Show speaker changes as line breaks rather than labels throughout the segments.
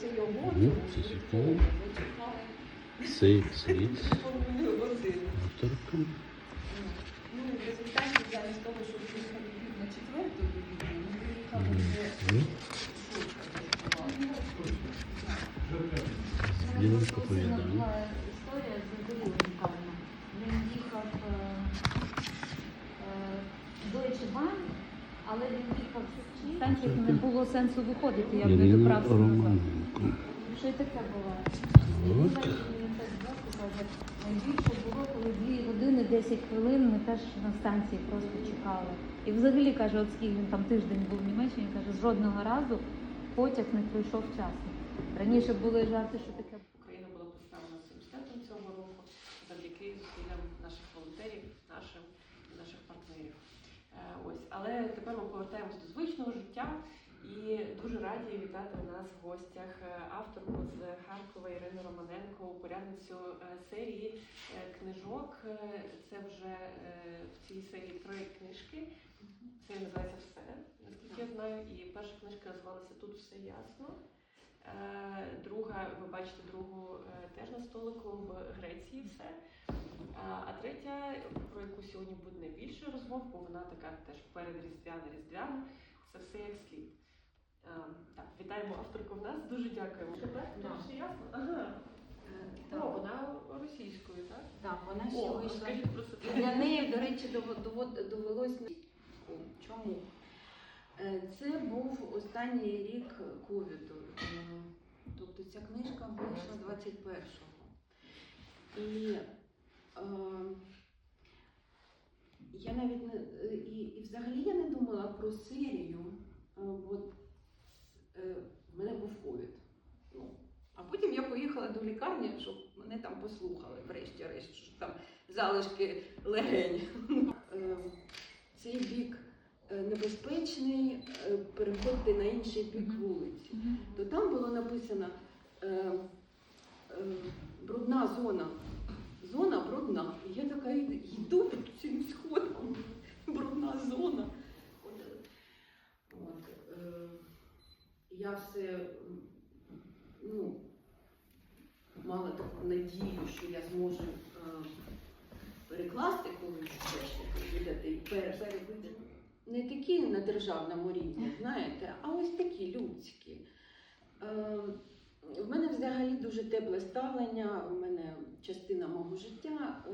це його,
Ну,
тому
це
що
цікаво.
ми чекали
Цей світ
повну годину.
авторка.
Ну, і в результаті замість того, щоб їхали на четверту годину, ми виїхали вже
Мгм. Змінили
Це
оповідання.
була історія взагалі унікальна. Він їхав е, е, Deutsche Bahn, але він їхав з не було сенсу виходити, як не
Ірина
добрався назад. Що й таке буває? Каже, найбільше було, коли 2 години 10 хвилин ми теж на станції просто чекали. І взагалі каже, от скільки він там тиждень був в Німеччині, каже, жодного разу потяг не пройшов вчасно. Раніше були жарти, що таке
Україна була представлена цим святом цього року завдяки зусиллям наших волонтерів, нашим наших партнерів. Е, Ось, але тепер ми повертаємося до звичного життя і дуже раді вітати нас в гостях е, авторку з Харкова Ірину Романенко, упорядницю е, серії е, книжок. Це вже в цій серії три книжки. Це називається все, наскільки я знаю. І перша книжка називалася Тут все ясно. Друга, ви бачите другу теж на столику в Греції все. А, третя, про яку сьогодні буде найбільше розмов, бо вона така теж передріздвяна різдвяна. Це все як слід. Так, вітаємо авторку в нас. Дуже дякуємо. Тепер
Да.
все ясно? Ага.
Так.
О, вона російською, так?
Так, вона ще
О,
вийшла.
про.
І для неї, до речі, довелось чому? Е, Це був останній рік ковіду. Е, Тобто ця книжка вийшла 21-го. І я навіть не е, і, і взагалі я не думала про серію, е, бо е, в мене був ковід. Ну, а потім я поїхала до лікарні, щоб мене там послухали, врешті-решт, що там залишки легень. Е, Цей бік е, небезпечний, е, переходьте на інший бік вулиці. То там було написано е, е, брудна зона. Зона брудна. І я така йду- під цим сходом. Брудна зона. От, е, от, е, я все ну, мала таку надію, що я зможу е, перекласти колись все видати і перевидати. Не такі на державному рівні, знаєте, а ось такі людські. Е, в мене взагалі дуже тепле ставлення. У мене частина мого життя е,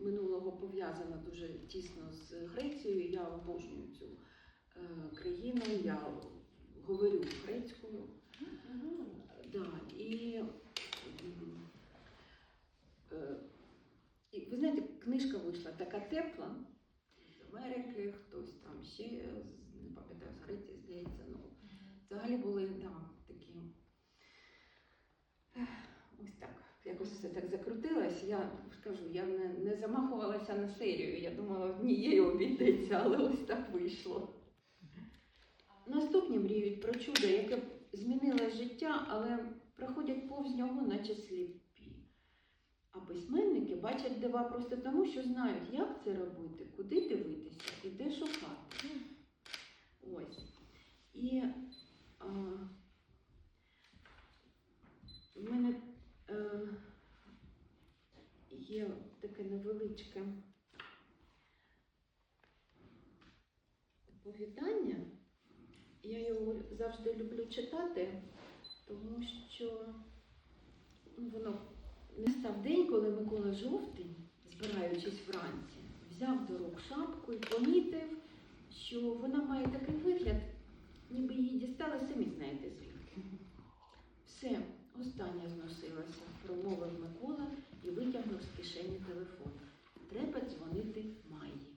минулого пов'язана дуже тісно з Грецією. Я обожнюю цю е, країну, я говорю грецькою. Да, і, е, і ви знаєте, книжка вийшла така тепла з Америки, хтось там ще не пам'ятаю, з Греції, здається. Ну, взагалі були да, такі. ех, Ось так. Якось все так закрутилось. Я ж кажу, я не, не замахувалася на серію. Я думала, однією обійдеться, але ось так вийшло. Наступні мріють про чудо, яке змінило життя, але проходять повз нього, наче сліпі. А письменники бачать дива просто тому, що знають, як це робити, куди дивитися і де шукати. Ось. І а, в мене е, є таке невеличке оповідання. Я його завжди люблю читати, тому що ну, воно не став день, коли Микола Жовтий, збираючись вранці, взяв до рук шапку і помітив, що вона має такий вигляд, ніби її дістали самі знаєте звідки. Все, остання зносилася, промовив Микола і витягнув з кишені телефон. Треба дзвонити Майї.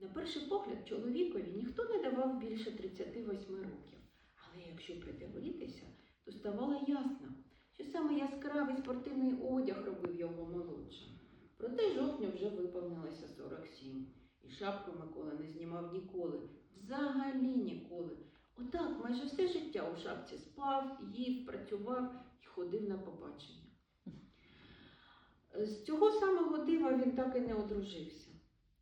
На перший погляд чоловікові ніхто не давав більше 38 років. Але якщо придивитися, то ставало ясно, що саме яскравий спортивний одяг робив його молодшим. Проте жовтню вже виповнилося 47, і шапку Микола не знімав ніколи, взагалі ніколи. Отак майже все життя у шапці спав, їв, працював і ходив на побачення. З цього самого дива він так і не одружився.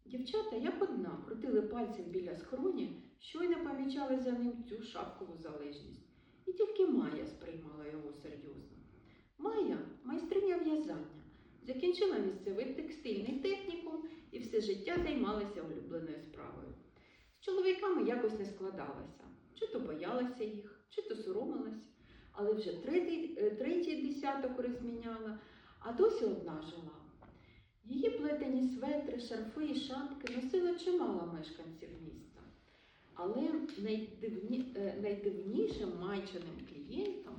Дівчата, як одна, крутили пальцем біля скроні, щойно помічали за ним цю шапкову залежність. І тільки Майя сприймала його серйозно. Майя майстриня в'язання. Закінчила місцевий текстильний технікум і все життя займалася улюбленою справою. З чоловіками якось не складалася. Чи то боялася їх, чи то соромилася, але вже третій, е, третій десяток розміняла, а досі одна жила. Її плетені светри, шарфи і шапки носила чимало мешканців міста. Але найдивні, е, найдивнішим майчиним клієнтом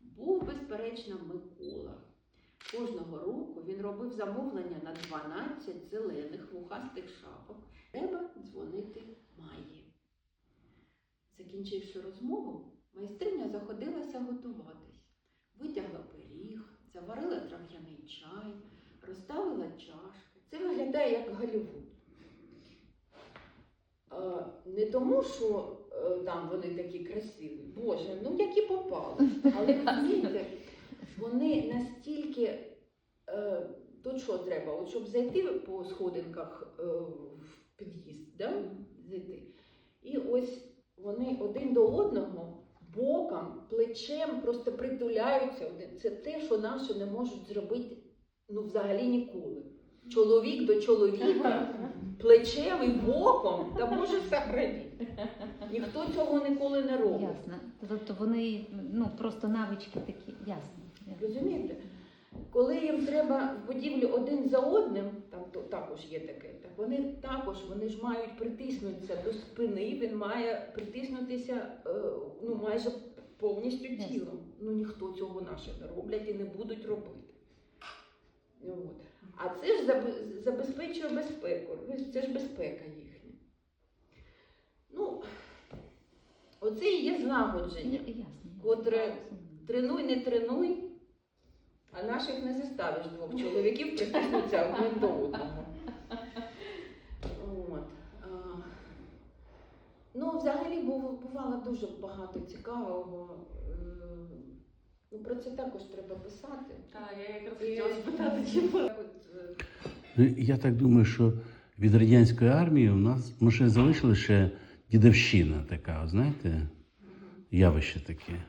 був, безперечно, Микола. Кожного року він робив замовлення на 12 зелених вухастих шапок. Треба дзвонити Майї. Закінчивши розмову, майстриня заходилася готуватись. Витягла пиріг, заварила трав'яний чай, розставила чашки. Це виглядає як Голлівуд. Е, Не тому, що е, там вони такі красиві, Боже, ну які попали. Але розумієте, вони настільки е, тут що треба, от щоб зайти по сходинках в під'їзд, да? зайти. І ось вони один до одного боком, плечем просто притуляються. один. Це те, що наші не можуть зробити ну, взагалі ніколи. Чоловік до чоловіка плечем і боком, та може сохранити. Ніхто цього ніколи не робить.
Ясно. Тобто вони ну просто навички такі, ясно. ясно.
Розумієте? Коли їм треба в будівлю один за одним, там то також є таке, так вони також вони ж мають притиснутися до спини, він має притиснутися е, ну, майже повністю тілом. Ну ніхто цього наше не роблять і не будуть робити. От. А це ж забезпечує безпеку. Це ж безпека їхня. Ну, оце і є злагодження. Котре Тренуй, не тренуй, а наших не заставиш двох чоловіків притиснутися один до одного. От. Ну, взагалі бувало дуже багато цікавого. Е, Ну, про це також треба писати.
Так, я якраз хотіла спитати, чи
е,
Ну, я так думаю, що від радянської армії у нас ми ще залишили ще дідовщина така, знаєте, явище таке.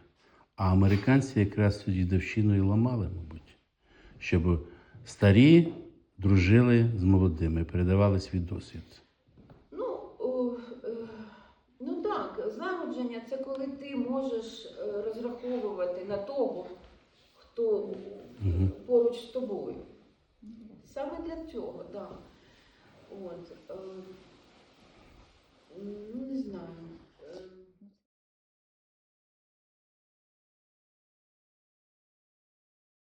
А американці якраз цю дідовщину і ламали, мабуть, щоб старі дружили з молодими, передавали свій досвід.
Ну, о, е, ну так, злагодження це коли ти можеш е, розраховувати на того, хто
Мгм.
поруч з тобою. Саме для цього, так. От, е, ну, не знаю.